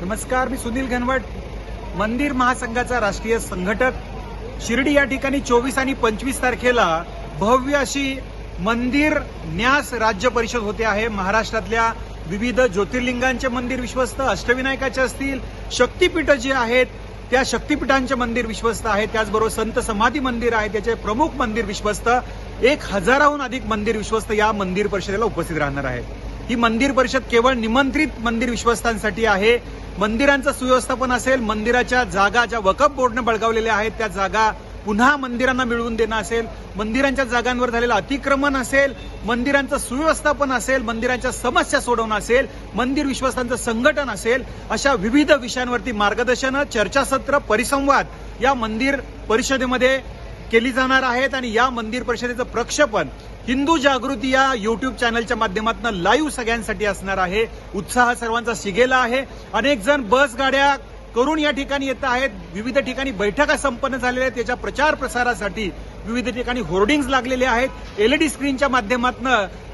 नमस्कार मी सुनील घनवट. मंदिर महासंघाचा राष्ट्रीय संघटक. शिर्डी या ठिकाणी चोवीस आणि पंचवीस तारखेला भव्य अशी मंदिर न्यास राज्य परिषद होते आहे. महाराष्ट्रातल्या विविध ज्योतिर्लिंगांचे मंदिर विश्वस्त अष्टविनायकाचे असतील शक्तीपीठ जे आहेत त्या शक्तीपीठांचे मंदिर विश्वस्त आहेत त्याचबरोबर संत समाधी मंदिर आहे त्याचे प्रमुख मंदिर विश्वस्त. एक हजाराहून अधिक मंदिर विश्वस्त या मंदिर परिषदेला उपस्थित राहणार आहेत. ही मंदिर परिषद केवळ निमंत्रित मंदिर विश्वस्तांसाठी आहे. मंदिरांचं सुव्यवस्थापन असेल मंदिराच्या जागा ज्या वकफ बोर्डनं बळगावलेल्या आहेत त्या जागा पुन्हा मंदिरांना मिळवून देणं असेल. मंदिरांच्या जागांवर झालेलं अतिक्रमण असेल मंदिरांचं सुव्यवस्थापन असेल मंदिरांच्या समस्या सोडवणं असेल मंदिर विश्वस्तांचं संघटन असेल अशा विविध विषयांवरती मार्गदर्शन चर्चासत्र परिसंवाद या मंदिर परिषदेमध्ये केली जाणार आहेत आणि या मंदिर परिषदेचं प्रक्षेपण हिंदू जागृती या युट्यूब चॅनलच्या माध्यमातून लाईव्ह सगळ्यांसाठी असणार आहे. उत्साह सर्वांचा शिगेला आहे. अनेक जण बस गाड्या करून या ठिकाणी येत आहेत. विविध ठिकाणी बैठका संपन्न झालेल्या आहेत. त्याच्या प्रचार प्रसारासाठी विविध ठिकाणी होर्डिंग्ज लागलेले आहेत. एलईडी स्क्रीनच्या माध्यमातून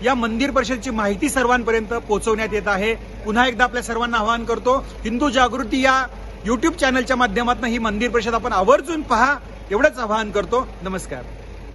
या मंदिर परिषदेची माहिती सर्वांपर्यंत पोहोचवण्यात येत आहे. पुन्हा एकदा आपल्या सर्वांना आवाहन करतो हिंदू जागृती या युट्यूब चॅनलच्या माध्यमातून ही मंदिर परिषद आपण आवर्जून पहा. एवढंच आवाहन करतो. नमस्कार.